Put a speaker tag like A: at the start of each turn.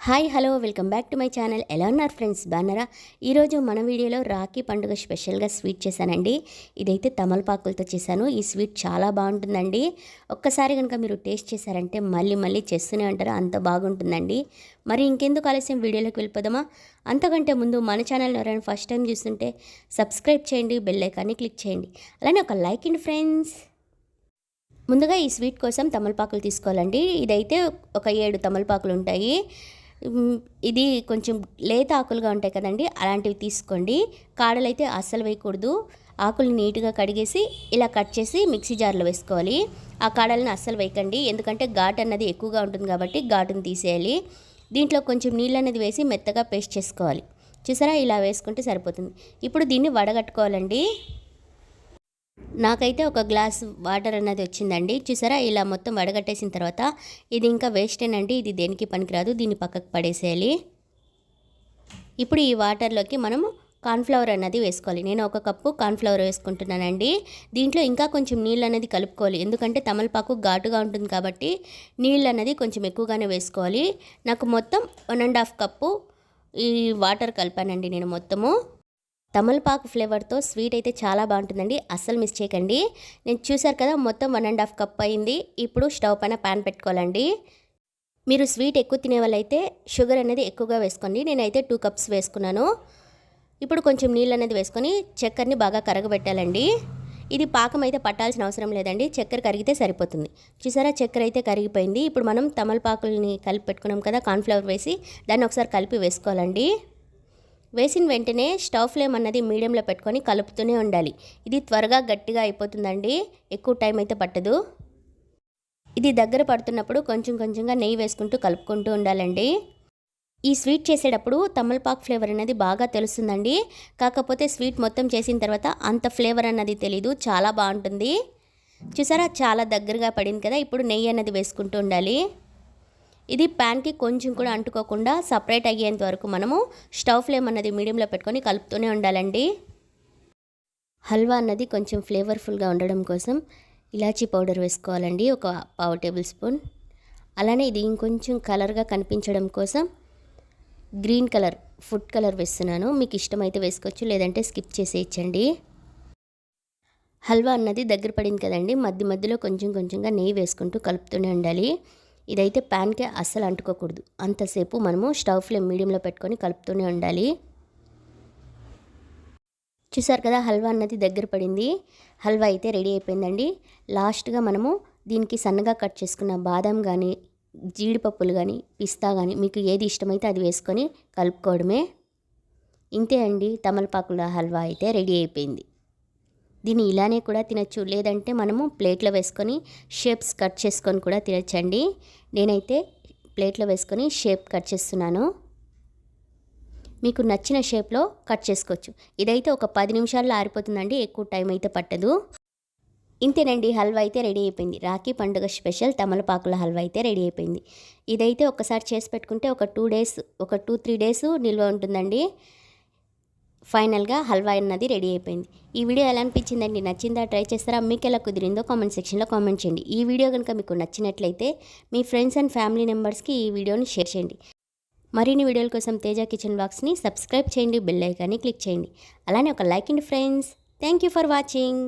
A: Hi hello welcome back to my channel. ఎలా ఉన్నారు friends? బాగున్నారా? ఈరోజు మన వీడియోలో రాఖీ పండుగ స్పెషల్గా స్వీట్ చేశానండి. ఇదైతే తమలపాకులతో చేశాను. ఈ స్వీట్ చాలా బాగుంటుందండి. ఒక్కసారి కనుక మీరు టేస్ట్ చేశారంటే మళ్ళీ మళ్ళీ చేస్తూనే ఉంటారు. అంత బాగుంటుందండి. మరి ఇంకెందుకు ఆలస్యం? వీడియోలోకి వెళ్ళిపోదామా? అంతకంటే ముందు మన ఛానల్ ఎవరైనా ఫస్ట్ టైం చూస్తుంటే సబ్స్క్రైబ్ చేయండి బెల్ ఐకాన్ని క్లిక్ చేయండి. అలానే ఒక లైక్ అండి ఫ్రెండ్స్. ముందుగా ఈ స్వీట్ కోసం తమలపాకులు తీసుకోవాలండి. ఇదైతే ఒక ఏడు తమలపాకులు ఉంటాయి. ఇది కొంచెం లేత ఆకులుగా ఉంటాయి కదండి అలాంటివి తీసుకోండి. కాడలు అయితే అస్సలు వేయకూడదు. ఆకులు నీట్గా కడిగేసి ఇలా కట్ చేసి మిక్సీ జార్లో వేసుకోవాలి. ఆ కాడలను అస్సలు వేయకండి. ఎందుకంటే ఘాట్ అన్నది ఎక్కువగా ఉంటుంది కాబట్టి ఘాటును తీసేయాలి. దీంట్లో కొంచెం నీళ్ళు అనేది వేసి మెత్తగా పేస్ట్ చేసుకోవాలి. చూసారా? ఇలా వేసుకుంటే సరిపోతుంది. ఇప్పుడు దీన్ని వడగట్టుకోవాలండి. నాకైతే ఒక గ్లాస్ వాటర్ అన్నది వచ్చిందండి. చూసారా? ఇలా మొత్తం వడగట్టేసిన తర్వాత ఇది ఇంకా వేస్టేనండి ఇది దేనికి పనికిరాదు. దీన్ని పక్కకు పడేసేయాలి. ఇప్పుడు ఈ వాటర్లోకి మనము కార్న్ఫ్లవర్ అన్నది వేసుకోవాలి. నేను ఒక కప్పు కార్న్ఫ్లవర్ వేసుకుంటున్నానండి. దీంట్లో ఇంకా కొంచెం నీళ్ళు అనేది కలుపుకోవాలి. ఎందుకంటే తమలపాకు ఘాటుగా ఉంటుంది కాబట్టి నీళ్ళు అనేది కొంచెం ఎక్కువగానే వేసుకోవాలి. నాకు మొత్తం వన్ అండ్ హాఫ్ కప్పు ఈ వాటర్ కలిపానండి నేను మొత్తము. తమలపాకు ఫ్లేవర్తో స్వీట్ అయితే చాలా బాగుంటుందండి. అస్సలు మిస్ చేయకండి. నేను చూశారు కదా మొత్తం వన్ అండ్ హాఫ్ కప్ అయింది. ఇప్పుడు స్టవ్ పైన ప్యాన్ పెట్టుకోవాలండి. మీరు స్వీట్ ఎక్కువ తినే వాళ్ళైతే షుగర్ అనేది ఎక్కువగా వేసుకోండి. నేనైతే టూ కప్స్ వేసుకున్నాను. ఇప్పుడు కొంచెం నీళ్ళు అనేది వేసుకొని చక్కెరని బాగా కరగబెట్టాలండి. ఇది పాకం అయితే పట్టాల్సిన అవసరం లేదండి. చక్కెర కరిగితే సరిపోతుంది. చూసారా చక్కెర అయితే కరిగిపోయింది. ఇప్పుడు మనం తమలపాకుల్ని కలిపి పెట్టుకున్నాం కదా కార్న్ఫ్లవర్ వేసి దాన్ని ఒకసారి కలిపి వేసుకోవాలండి. వేసిన వెంటనే స్టవ్ ఫ్లేమ్ అన్నది మీడియంలో పెట్టుకొని కలుపుతూనే ఉండాలి. ఇది త్వరగా గట్టిగా అయిపోతుందండి. ఎక్కువ టైం అయితే పట్టదు. ఇది దగ్గర పడుతున్నప్పుడు కొంచెం కొంచెంగా నెయ్యి వేసుకుంటూ కలుపుకుంటూ ఉండాలండి. ఈ స్వీట్ చేసేటప్పుడు తమలపాకు ఫ్లేవర్ అనేది బాగా తెలుస్తుందండి. కాకపోతే స్వీట్ మొత్తం చేసిన తర్వాత అంత ఫ్లేవర్ అన్నది తెలీదు. చాలా బాగుంటుంది. చూసారా? చాలా దగ్గరగా పడింది కదా. ఇప్పుడు నెయ్యి అన్నది వేసుకుంటూ ఉండాలి. ఇది ప్యాన్కి కొంచెం కూడా అంటుకోకుండా సపరేట్ అయ్యేంత వరకు మనము స్టవ్ ఫ్లేమ్ అన్నది మీడియంలో పెట్టుకొని కలుపుతూనే ఉండాలండి. హల్వా అన్నది కొంచెం ఫ్లేవర్ఫుల్గా ఉండడం కోసం ఇలాచీ పౌడర్ వేసుకోవాలండి ఒక పావు టేబుల్ స్పూన్. అలానే ఇది ఇంకొంచెం కలర్గా కనిపించడం కోసం గ్రీన్ కలర్ ఫుడ్ కలర్ వేస్తున్నాను. మీకు ఇష్టమైతే వేసుకోవచ్చు లేదంటే స్కిప్ చేసేయచ్చండి. హల్వా అన్నది దగ్గర పడింది కదండి మధ్య మధ్యలో కొంచెం కొంచెంగా నెయ్యి వేసుకుంటూ కలుపుతూనే ఉండాలి. ఇదైతే ప్యాన్కే అస్సలు అంటుకోకూడదు. అంతసేపు మనము స్టవ్ ఫ్లేమ్ మీడియంలో పెట్టుకొని కలుపుతూనే ఉండాలి. చూసారు కదా హల్వా అన్నది దగ్గర పడింది. హల్వా అయితే రెడీ అయిపోయిందండి. లాస్ట్గా మనము దీనికి సన్నగా కట్ చేసుకున్న బాదం కానీ జీడిపప్పులు కానీ పిస్తా కానీ మీకు ఏది ఇష్టమైతే అది వేసుకొని కలుపుకోవడమే. ఇంతే అండి తమలపాకుల హల్వా అయితే రెడీ అయిపోయింది. దీన్ని ఇలానే కూడా తినచ్చు. లేదంటే మనము ప్లేట్లో వేసుకొని షేప్స్ కట్ చేసుకొని కూడా తినచ్చండి. నేనైతే ప్లేట్లో వేసుకొని షేప్ కట్ చేస్తున్నాను. మీకు నచ్చిన షేప్లో కట్ చేసుకోవచ్చు. ఇదైతే ఒక పది నిమిషాల్లో ఆరిపోతుందండి. ఎక్కువ టైం అయితే పట్టదు. ఇంతేనండి. హల్వా అయితే రెడీ అయిపోయింది. రాఖీ పండుగ స్పెషల్ తమలపాకుల హల్వా అయితే రెడీ అయిపోయింది. ఇదైతే ఒకసారి చేసి పెట్టుకుంటే ఒక టూ డేస్ ఒక టూ త్రీ డేస్ నిల్వ ఉంటుందండి. ఫైనల్గా హల్వా అన్నది రెడీ అయిపోయింది. ఈ వీడియో ఎలా అనిపించిందండి నచ్చిందా? ట్రై చేస్తారా? మీకు ఎలా కుదిరిందో కామెంట్ సెక్షన్లో కామెంట్ చేయండి. ఈ వీడియో కనుక మీకు నచ్చినట్లయితే మీ ఫ్రెండ్స్ అండ్ ఫ్యామిలీ మెంబర్స్కి ఈ వీడియోని షేర్ చేయండి. మరిన్ని వీడియోల కోసం తేజ కిచెన్ బాక్స్ని సబ్స్క్రైబ్ చేయండి బెల్ ఐకాన్ని క్లిక్ చేయండి. అలానే ఒక లైక్ అండి friends. Thank you for watching.